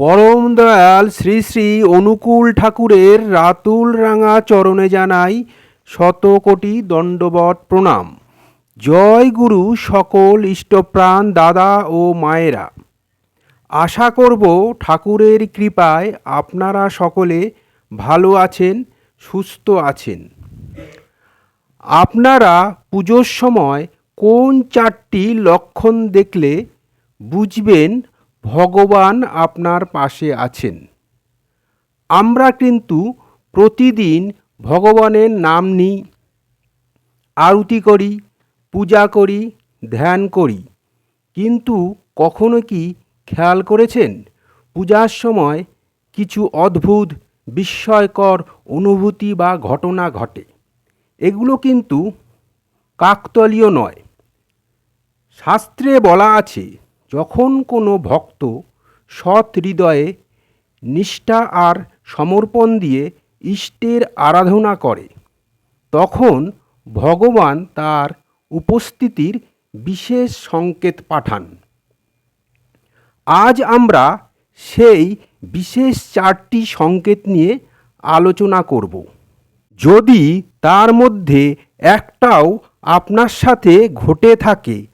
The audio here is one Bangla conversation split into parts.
পরম দয়াল শ্রী শ্রী অনুকূল ঠাকুরের রাতুল রাঙা চরণে জানাই শত কোটি দণ্ডবত প্রণাম। জয় গুরু সকল ইষ্টপ্রাণ দাদা ও মায়েরা। আশা করব ঠাকুরের কৃপায় আপনারা সকলে ভালো আছেন, সুস্থ আছেন। আপনারা পুজোর সময় কোন চারটি লক্ষণ দেখলে বুঝবেন ভগবান আপনার পাশে আছেন। আমরা কিন্তু প্রতিদিন ভগবানের নাম নিই, আরতি করি, পূজা করি, ধ্যান করি। কিন্তু কখনো কি খেয়াল করেছেন? পূজার সময় কিছু অদ্ভুত, বিস্ময়কর অনুভূতি বা ঘটনা ঘটে। এগুলো কিন্তু কাকতলীয় নয়। শাস্ত্রে বলা আছে যখন কোনো ভক্ত সৎ হৃদয়ে নিষ্ঠা আর সমর্পণ দিয়ে ইষ্টের আরাধনা করে, তখন ভগবান তার উপস্থিতির বিশেষ সংকেত পাঠান। আজ আমরা সেই বিশেষ চারটি সংকেত নিয়ে আলোচনা করব। যদি তার মধ্যে একটাও আপনার সাথে ঘটে থাকে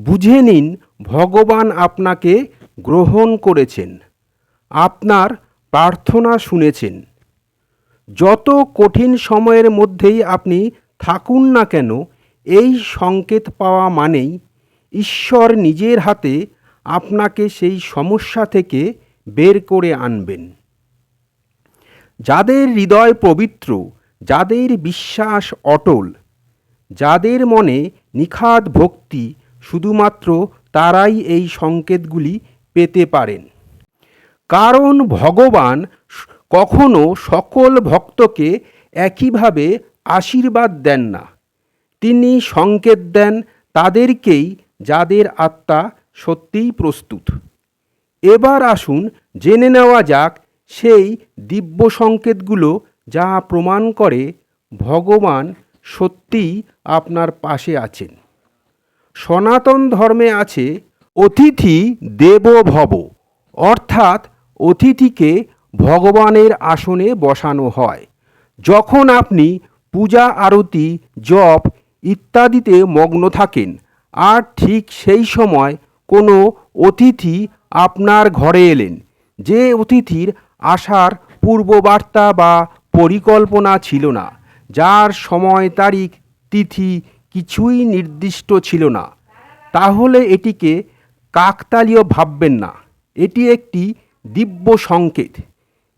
বুঝে নিন ভগবান আপনাকে গ্রহণ করেছেন, আপনার প্রার্থনা শুনেছেন। যত কঠিন সময়ের মধ্যেই আপনি থাকুন না কেন, এই সংকেত পাওয়া মানেই ঈশ্বর নিজের হাতে আপনাকে সেই সমস্যা থেকে বের করে আনবেন। যাদের হৃদয় পবিত্র, যাদের বিশ্বাস অটল, যাদের মনে নিখাদ ভক্তি শুধুমাত্র তারাই এই সংকেতগুলি পেতে পারেন। কারণ ভগবান কখনো সকল ভক্তকে একইভাবে আশীর্বাদ দেন না। তিনি সংকেত দেন তাদেরকেই যাদের আত্মা সত্যিই প্রস্তুত। এবার আসুন জেনে নেওয়া যাক সেই দিব্য সংকেতগুলো যা প্রমাণ করে ভগবান সত্যিই আপনার পাশে আছেন। সনাতন ধর্মে আছে অতিথি দেব ভব অর্থাৎ অতিথিকে ভগবানের আসনে বসানো হয়। যখন আপনি পূজা, আরতি, জপ ইত্যাদিতে মগ্ন থাকেন, আর ঠিক সেই সময় কোনো অতিথি আপনার ঘরে এলেন, যে অতিথির আসার পূর্ববার্তা বা পরিকল্পনা ছিল না, যার সময়, তারিখ, তিথি কিছুই নির্দিষ্ট ছিল না। তাহলে এটিকে কাকতালীয় ভাববেন না। এটি একটি দিব্য সংকেত।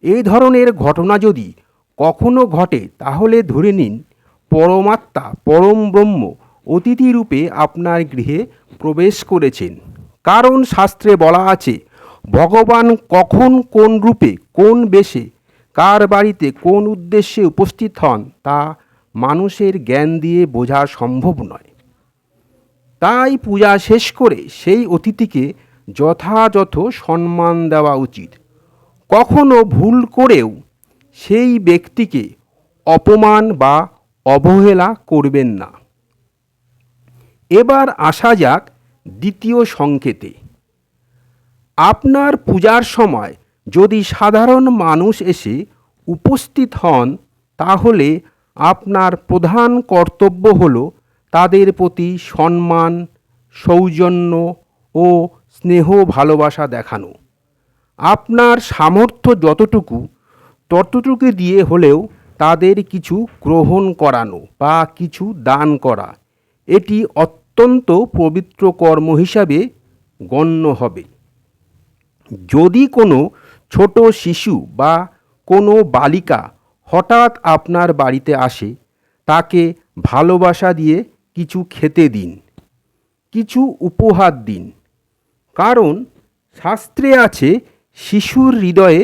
এই ধরনের ঘটনা যদি কখনো ঘটে, তাহলে ধরে নিন, পরমাত্মা, পরম ব্রহ্ম, অতিথি রূপে আপনার গৃহে প্রবেশ করেছেন। কারণ শাস্ত্রে বলা আছে, ভগবান কখন কোন রূপে, কোন বেশে, কার বাড়িতে কোন উদ্দেশ্যে উপস্থিত হন তা মানুষের জ্ঞান দিয়ে বোঝা সম্ভব নয়। তাই পূজা শেষ করে সেই অতিথিকে যথাযথ সম্মান দেওয়া উচিত। কখনো ভুল করেও সেই ব্যক্তিকে অপমান বা অবহেলা করবেন না। এবার আসা যাক দ্বিতীয় সংকেতে। আপনার পূজার সময় যদি সাধারণ মানুষ এসে উপস্থিত হন, তাহলে আপনার প্রধান কর্তব্য হল তাদের প্রতি সম্মান, সৌজন্য ও স্নেহ ভালোবাসা দেখানো। আপনার সামর্থ্য যতটুকু, ততটুকু দিয়ে হলেও তাদের কিছু গ্রহণ করানো বা কিছু দান করা, এটি অত্যন্ত পবিত্র কর্ম হিসাবে গণ্য হবে। যদি কোনো ছোট শিশু বা কোনো বালিকা হঠাৎ আপনার বাড়িতে আসে, তাকে ভালোবাসা দিয়ে কিছু খেতে দিন, কিছু উপহার দিন। কারণ শাস্ত্রে আছে, শিশুর হৃদয়ে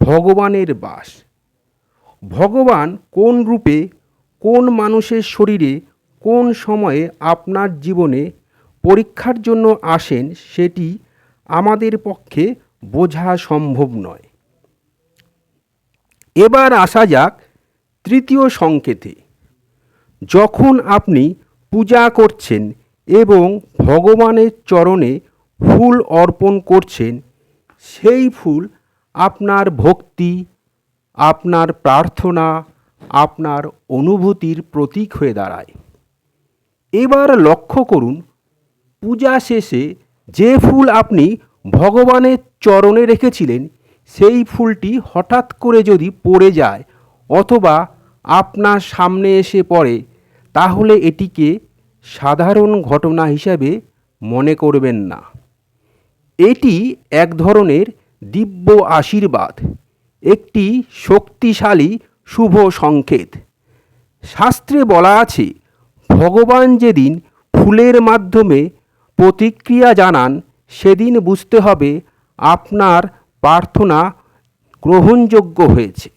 ভগবানের বাস। ভগবান কোন রূপে, কোন মানুষের শরীরে, কোন সময়ে আপনার জীবনে পরীক্ষার জন্য আসেন, সেটি আমাদের পক্ষে বোঝা সম্ভব নয়। এবার আসা যাক তৃতীয় সংকেতে। যখন আপনি পূজা করছেন এবং ভগবানের চরণে ফুল অর্পণ করছেন, সেই ফুল আপনার ভক্তি, আপনার প্রার্থনা, আপনার অনুভূতির প্রতীক হয়ে দাঁড়ায়। এবার লক্ষ্য করুন, পূজা শেষে যে ফুল আপনি ভগবানের চরণে রেখেছিলেন সেই ফুলটি হঠাৎ করে যদি পড়ে যায় অথবা আপনার সামনে এসে পড়ে, তাহলে এটিকে সাধারণ ঘটনা হিসাবে মনে করবেন না। এটি এক ধরনের দিব্য আশীর্বাদ, একটি শক্তিশালী শুভ সংকেত। শাস্ত্রে বলা আছে, ভগবান যেদিন ফুলের মাধ্যমে প্রতিক্রিয়া জানান, সেদিন বুঝতে হবে আপনার প্রার্থনা গ্রহণযোগ্য হয়েছে।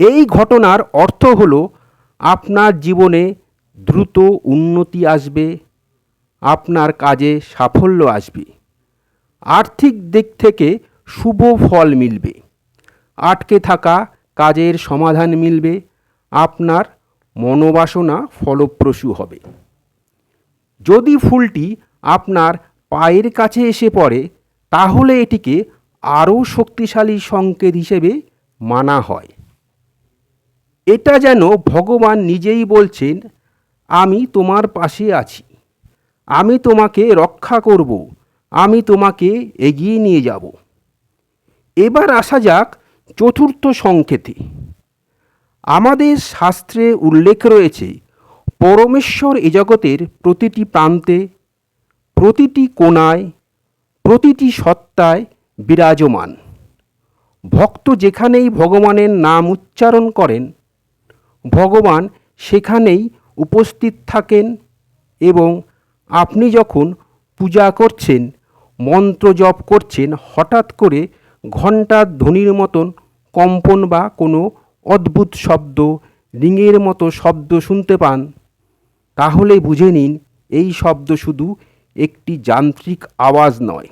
এই ঘটনার অর্থ হলো আপনার জীবনে দ্রুত উন্নতি আসবে, আপনার কাজে সাফল্য আসবে, আর্থিক দিক থেকে শুভ ফল মিলবে, আটকে থাকা কাজের সমাধান মিলবে, আপনার মনোবাসনা ফলপ্রসূ হবে। যদি ফুলটি আপনার পায়ের কাছে এসে পড়ে তাহলে এটিকে আরও শক্তিশালী সংকেত হিসেবে মানা হয়। এটা যেন ভগবান নিজেই বলছেন, আমি তোমার পাশে আছি। আমি তোমাকে রক্ষা করব। আমি তোমাকে এগিয়ে নিয়ে যাব। এবার আসা যাক চতুর্থ সংকেতে। আমাদের শাস্ত্রে উল্লেখ রয়েছে, পরমেশ্বর এ জগতের প্রতিটি প্রান্তে, প্রতিটি কোণায় প্রতিটি সত্তায় বিরাজমান। ভক্ত যেখানেই ভগবানের নাম উচ্চারণ করেন, ভগবান সেখানেই উপস্থিত থাকেন এবং আপনি যখন পূজা করছেন, মন্ত্র জপ করছেন, হঠাৎ করে ঘণ্টার ধ্বনির মতন কম্পন বা কোনো অদ্ভুত শব্দ, রিঙের মতো শব্দ শুনতে পান, তাহলে বুঝে নিন, এই শব্দ শুধু একটি যান্ত্রিক আওয়াজ নয়।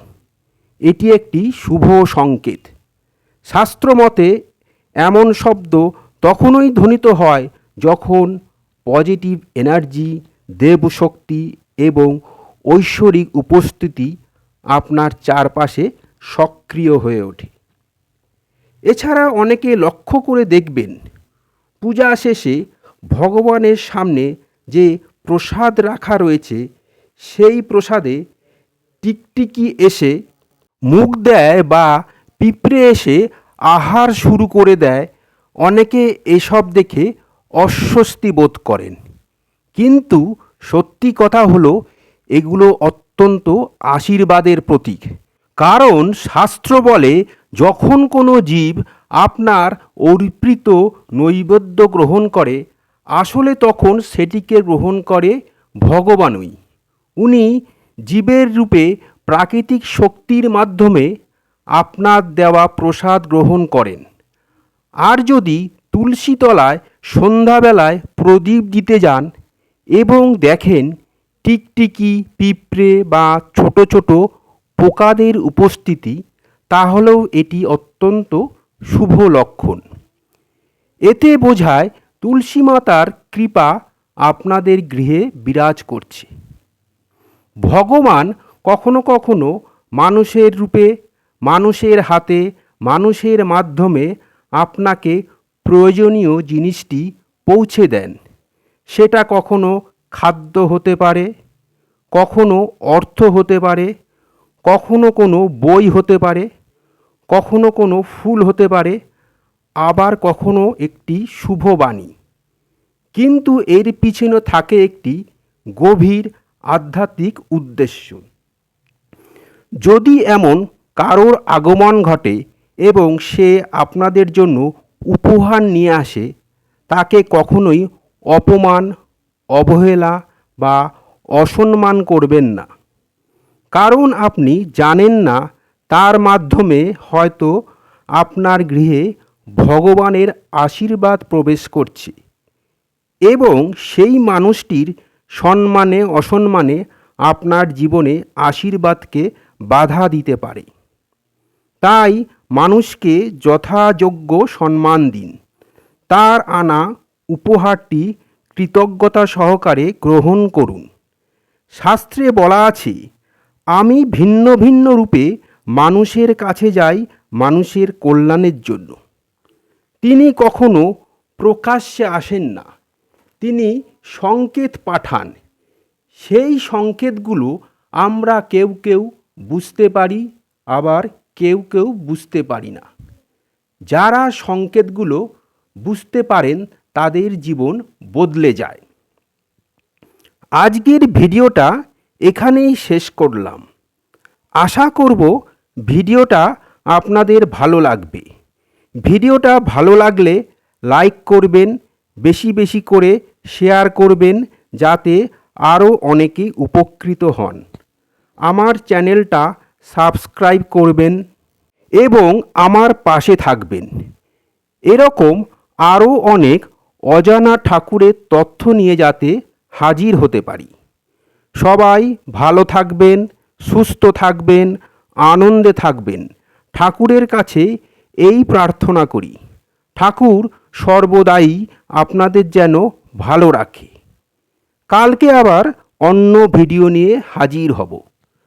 এটি একটি শুভ সংকেত। শাস্ত্রমতে এমন শব্দ তখনই ধ্বনিত হয় যখন পজিটিভ এনার্জি, দেবশক্তি এবং ঐশ্বরিক উপস্থিতি আপনার চারপাশে সক্রিয় হয়ে ওঠে। এছাড়া অনেকে লক্ষ্য করে দেখবেন, পূজা শেষে ভগবানের সামনে যে প্রসাদ রাখা রয়েছে, সেই প্রসাদে টিকটিকি এসে মুখ দেয় বা পিঁপড়ে এসে আহার শুরু করে দেয়, অনেকে এসব দেখে অস্বস্তি বোধ করেন। কিন্তু সত্যি কথা হলো, এগুলো অত্যন্ত আশীর্বাদের প্রতীক। কারণ শাস্ত্র বলে, যখন কোনো জীব আপনার অর্পিত নৈবেদ্য গ্রহণ করে, আসলে তখন সেটিকে গ্রহণ করে ভগবানই। উনি জীবের রূপে প্রাকৃতিক শক্তির মাধ্যমে আপনার দেওয়া প্রসাদ গ্রহণ করেন। আর যদি তুলসী তলায় সন্ধ্যাবেলায় প্রদীপ দিতে যান এবং দেখেন টিকটিকি, পিঁপড়ে বা ছোট ছোট পোকাদের উপস্থিতি, তাহলেও এটি অত্যন্ত শুভ লক্ষণ। এতে বোঝায় তুলসী মাতার কৃপা আপনাদের গৃহে বিরাজ করছে। ভগবান কখনো কখনো মানুষের রূপে, মানুষের হাতে, মানুষের মাধ্যমে আপনাকে প্রয়োজনীয় জিনিসটি পৌঁছে দেন। সেটা কখনো খাদ্য হতে পারে, কখনো অর্থ হতে পারে, কখনো কোনো বই হতে পারে, কখনো কোনো ফুল হতে পারে, আবার কখনো একটি শুভ বাণী। কিন্তু এর পিছনে থাকে একটি গভীর আধ্যাত্মিক উদ্দেশ্য। যদি এমন কারোর আগমন ঘটে এবং সে আপনাদের জন্য উপহার নিয়ে আসে, তাকে কখনোই অপমান, অবহেলা বা অসম্মান করবেন না। কারণ আপনি জানেন না, তার মাধ্যমে হয়তো আপনার গৃহে ভগবানের আশীর্বাদ প্রবেশ করছে এবং সেই মানুষটির সম্মানে, অসম্মানে আপনার জীবনে আশীর্বাদকে বাধা দিতে পারে। তাই মানুষকে যথাযোগ্য সম্মান দিন। তার আনা উপহারটি কৃতজ্ঞতা সহকারে গ্রহণ করুন। শাস্ত্রে বলা আছে, আমি ভিন্ন ভিন্ন রূপে মানুষের কাছে যাই মানুষের কল্যাণের জন্য। তিনি কখনো প্রকাশ্যে আসেন না। তিনি সংকেত পাঠান। সেই সংকেতগুলো আমরা কেউ কেউ বুঝতে পারি, আবার কেউ কেউ বুঝতে পারি না। যারা সংকেতগুলো বুঝতে পারেন, তাদের জীবন বদলে যায়। আজকের ভিডিওটা এখানেই শেষ করলাম। আশা করব ভিডিওটা আপনাদের ভালো লাগবে। ভিডিওটা ভালো লাগলে লাইক করবেন, বেশি বেশি করে শেয়ার করবেন, যাতে আরও অনেকে উপকৃত হন। আমার চ্যানেলটা সাবস্ক্রাইব করবেন এবং আমার পাশে থাকবেন। এরকম আরও অনেক অজানা ঠাকুরের তথ্য নিয়ে যাতে হাজির হতে পারি। সবাই ভালো থাকবেন, সুস্থ থাকবেন, আনন্দে থাকবেন। ঠাকুরের কাছে এই প্রার্থনা করি। ঠাকুর সর্বদাই আপনাদের যেন ভালো রাখে। কালকে আবার অন্য ভিডিও নিয়ে হাজির হব।